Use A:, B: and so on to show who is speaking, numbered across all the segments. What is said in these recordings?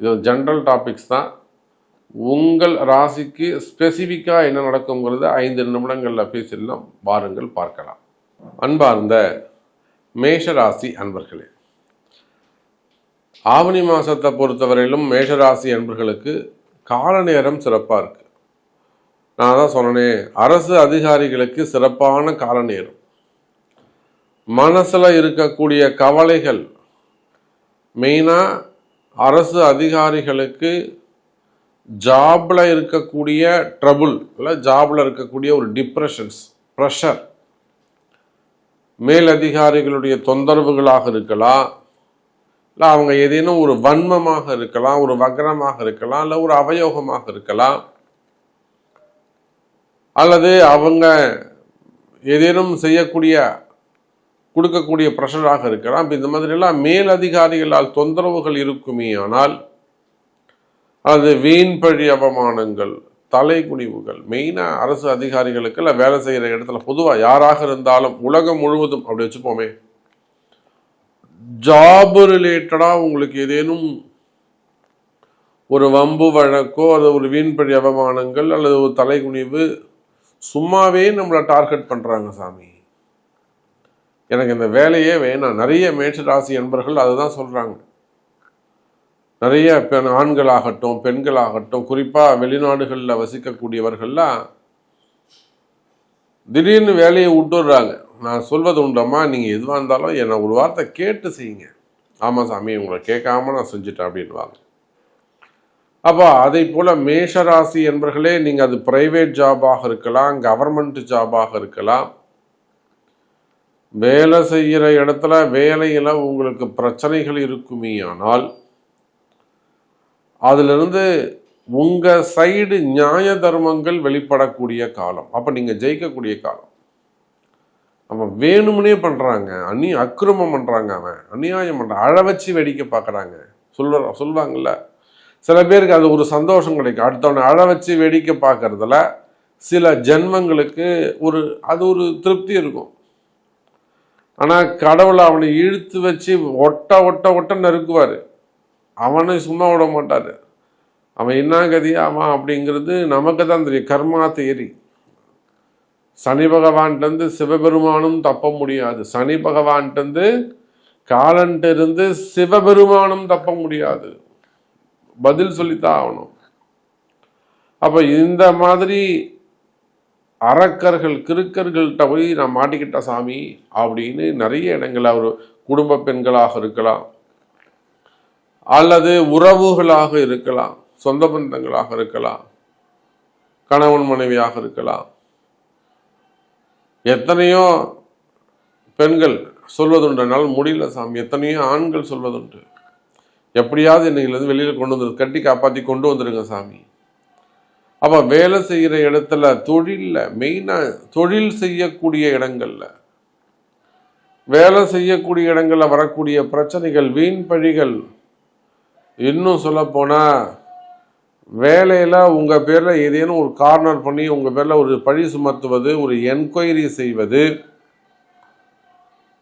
A: இது general topics தான். உங்கள் ராசிக்கு ஸ்பெசிஃபிக்காக என்ன நடக்குங்கிறத ஐந்து நிமிடங்களில் பேசிடலாம். வாருங்கள் பார்க்கலாம். அன்பார்ந்த மேஷராசி அன்பர்களே ஆவணி மாதத்தை பொறுத்தவரையிலும் மேஷராசி அன்பர்களுக்கு கால நேரம் சிறப்பாக இருக்கு. நான் தான் சொன்னேன் அரசு அதிகாரிகளுக்கு சிறப்பான கால நேரம். மனசில் இருக்கக்கூடிய கவலைகள் மெயினாக அரசு அதிகாரிகளுக்கு ஜாபில் இருக்கக்கூடிய ட்ரபுள் இல்லை ஜாபில் இருக்கக்கூடிய ஒரு டிப்ரெஷன்ஸ் ப்ரெஷர் மேலதிகாரிகளுடைய தொந்தரவுகளாக இருக்கலாம் இல்லை அவங்க ஏதேனும் ஒரு வன்மமாக இருக்கலாம் ஒரு வக்ரமாக இருக்கலாம் இல்லை ஒரு அவயோகமாக இருக்கலாம் அல்லது அவங்க ஏதேனும் செய்யக்கூடிய கொடுக்கக்கூடிய ப்ரெஷராக இருக்கலாம். இப்போ இந்த மாதிரியெல்லாம் மேலதிகாரிகளால் தொந்தரவுகள் இருக்குமே ஆனால் அது வீண் பழி அவமானங்கள் தலைக்குனிவுகள் மெயினாக அரசு அதிகாரிகளுக்கு இல்லை வேலை செய்கிற இடத்துல பொதுவாக யாராக இருந்தாலும் உலகம் முழுவதும் அப்படி வச்சுப்போமே. ஜாப் ரிலேட்டடாக உங்களுக்கு ஏதேனும் ஒரு வம்பு வழக்கோ அது ஒரு வீண்பழி அவமானங்கள் அல்லது ஒரு தலைகுனிவு சும்மாவே நம்மளை டார்கெட் பண்ணுறாங்க சாமி. எனக்கு இந்த வேலையே வேணாம். நிறைய மேட்ச ராசி என்பர்கள் அதுதான் சொல்கிறாங்க நிறைய பெண் ஆண்களாகட்டும் பெண்களாகட்டும் குறிப்பாக வெளிநாடுகளில் வசிக்கக்கூடியவர்கள்லாம் திடீர்னு வேலையை விட்டுடுறாங்க. நான் சொல்வது உண்டம்மா நீங்கள் எதுவாக இருந்தாலும் என்னை ஒரு வார்த்தை கேட்டு செய்யுங்க. ஆமாம் சாமி உங்களை கேட்காம நான் செஞ்சுட்டேன் அப்படின்வாங்க அப்போ அதை போல் மேஷராசி என்பர்களே நீங்கள் அது ப்ரைவேட் ஜாபாக இருக்கலாம் கவர்மெண்ட் ஜாபாக இருக்கலாம். வேலை செய்கிற இடத்துல வேலையில் உங்களுக்கு பிரச்சனைகள் இருக்குமே ஆனால் அதிலிருந்து உங்கள் சைடு நியாய தர்மங்கள் வெளிப்படக்கூடிய காலம். அப்போ நீங்கள் ஜெயிக்கக்கூடிய காலம். அவன் வேணும்னே பண்ணுறாங்க அந்நி அக்கிரமம் பண்ணுறாங்க அவன். அநியாயம் பண்ணுறான் அழ வச்சு வேடிக்கை பார்க்குறாங்க. சொல்ல சொல்லுவாங்கள்ல சில பேருக்கு அது ஒரு சந்தோஷம் கிடைக்கும். அடுத்தவனை அழ வச்சு வேடிக்கை பார்க்கறதுல சில ஜென்மங்களுக்கு ஒரு அது ஒரு திருப்தி இருக்கும். ஆனால் கடவுளை அவனை இழுத்து வச்சு ஒட்ட ஒட்ட ஒட்ட நறுக்குவார் அவனை சும்மா விட மாட்டார். அவன் என்ன கதியாவான் அவன் அப்படிங்கிறது நமக்கு தான் தெரியும். கர்மா தேரி. சனி பகவான்கிட்டருந்து சிவபெருமானும் தப்ப முடியாது. சனி பகவான்கிட்டருந்து காலன்ட்டு இருந்து சிவபெருமானும் தப்ப முடியாது. பதில் சொல்லித்தான் ஆகணும். அப்போ இந்த மாதிரி அறக்கர்கள் கிருக்கர்கள்ட்ட போய் நான் மாட்டிக்கிட்ட சாமி அப்படின்னு நிறைய இடங்கள் அவர் குடும்ப பெண்களாக இருக்கலாம் அல்லது உறவுகளாக இருக்கலாம் சொந்த பந்தங்களாக இருக்கலாம் கணவன் மனைவியாக இருக்கலாம். எத்தனையோ பெண்கள் சொல்வதுண்டனால் முடியல சாமி எத்தனையோ ஆண்கள் சொல்வதுண்டு. எப்படியாவது என்னையிலேருந்து வெளியில் கொண்டு வந்துரு கட்டி காப்பாற்றி கொண்டு வந்துடுங்க சாமி. அப்போ வேலை செய்கிற இடத்துல தொழிலில் மெயினாக தொழில் செய்யக்கூடிய இடங்களில். வேலை செய்யக்கூடிய இடங்களில் வரக்கூடிய பிரச்சனைகள் வீண் பழிகள். இன்னும் சொல்லப்போனால் வேலையில் உங்கள் பேரில் ஏதேனும் ஒரு கார்னர் பண்ணி உங்கள் பேரில் ஒரு பழி சுமத்துவது ஒரு என்கொயரி செய்வது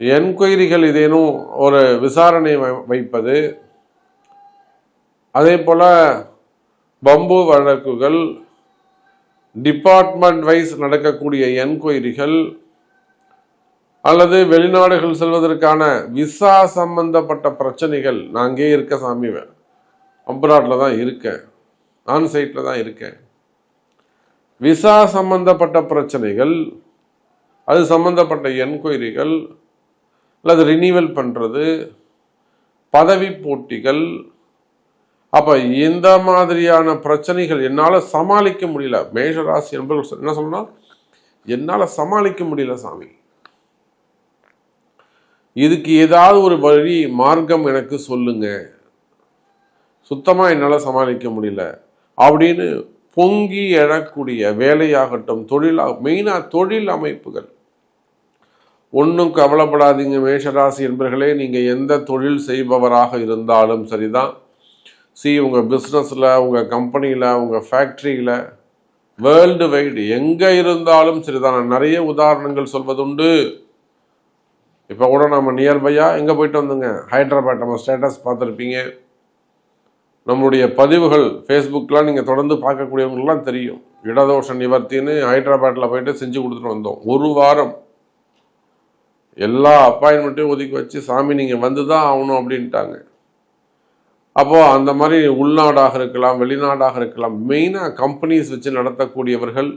A: என்கொயரிகள் ஏதேனும் ஒரு விசாரணை வைப்பது. அதே போல் பம்பு வழக்குகள் டிபார்ட்மெண்ட் வைஸ் நடக்கக்கூடிய என்கொயரிகள் அல்லது வெளிநாடுகள் செல்வதற்கான விசா சம்பந்தப்பட்ட பிரச்சனைகள் நான் அங்கே இருக்க சாமி அப்ராட்ல தான் இருக்கேன். ஆன் சைட்டில் தான் இருக்கேன். விசா சம்பந்தப்பட்ட பிரச்சனைகள் அது சம்பந்தப்பட்ட என்கொயரிகள் அல்லது ரினியூவல் பண்ணுறது பதவி போட்டிகள் அப்போ இந்த மாதிரியான பிரச்சனைகள் என்னால் சமாளிக்க முடியல. மேஷராசி என்பது என்ன சொல்லணும் என்னால் சமாளிக்க முடியல சாமி. இதுக்கு ஏதாவது ஒரு வழி மார்க்கம் எனக்கு சொல்லுங்க. சுத்தமாக என்னால் சமாளிக்க முடியல. அப்படின்னு பொங்கி எழக்கூடிய வேலையாகட்டும் தொழிலாக மெயினாக தொழில் அமைப்புகள். ஒன்றும் கவலைப்படாதீங்க மேஷராசி என்பர்களே நீங்கள் எந்த தொழில் செய்பவராக இருந்தாலும் சரிதான். சி உங்கள் பிஸ்னஸில் உங்கள் கம்பெனியில் உங்கள் ஃபேக்ட்ரியில் வேர்ல்டு வைடு எங்கே இருந்தாலும் சரிதான். நான் நிறைய உதாரணங்கள் சொல்வதுண்டு. இப்போ கூட நம்ம நியர்பையாக எங்கே போயிட்டு வந்தோங்க? ஹைதராபாத் நம்ம ஸ்டேட்டஸ் பார்த்துருப்பீங்க. நம்மளுடைய பதிவுகள் ஃபேஸ்புக்கெலாம் நீங்கள் தொடர்ந்து பார்க்கக்கூடியவங்களுக்குலாம் தெரியும். இடதோஷ நிவர்த்தின்னு ஹைதராபாத்தில் போயிட்டு செஞ்சு கொடுத்துட்டு வந்தோம். ஒரு வாரம். எல்லா அப்பாயின்மெண்ட்டையும் ஒதுக்கி வச்சு சாமி நீங்கள் வந்து தான் ஆகணும் அப்படின்ட்டாங்க. அப்போது அந்த மாதிரி உள்நாடாக இருக்கலாம் வெளிநாடாக இருக்கலாம் மெயினாக கம்பெனிஸ் வச்சு நடத்தக்கூடியவர்கள்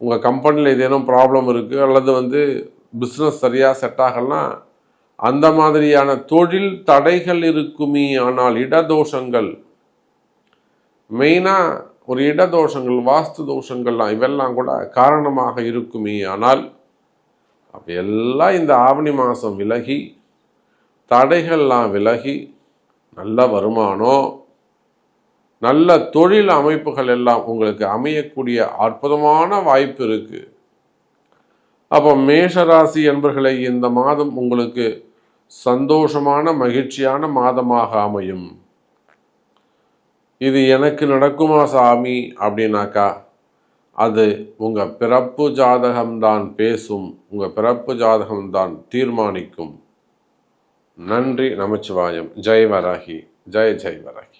A: உங்கள் கம்பெனியில் ஏதேனும் ப்ராப்ளம் இருக்குது அல்லது வந்து பிஸ்னஸ் சரியாக செட் ஆகலாம் அந்த மாதிரியான தொழில் தடைகள் இருக்குமே ஆனால் இடதோஷங்கள் மெயினாக ஒரு இடதோஷங்கள் வாஸ்து தோஷங்கள்லாம் இவெல்லாம் கூட காரணமாக இருக்குமே ஆனால் அப்போ எல்லாம் இந்த ஆவணி மாதம் விலகி தடைகள்லாம் விலகி நல்ல வருமானம் நல்ல தொழில் அமைப்புகள் எல்லாம் உங்களுக்கு அமையக்கூடிய அற்புதமான வாய்ப்பு இருக்குது அப்போ மேஷராசி என்பர்களை இந்த மாதம் உங்களுக்கு சந்தோஷமான மகிழ்ச்சியான மாதமாக அமையும். இது எனக்கு நடக்குமா சாமி? அப்படின்னாக்கா அது உங்கள் பிறப்பு ஜாதகம்தான் பேசும் உங்கள் பிறப்பு ஜாதகம்தான் தீர்மானிக்கும். நன்றி நமச்சிவாயம். ஜெய் வராகி. ஜெய் ஜெய் வராகி.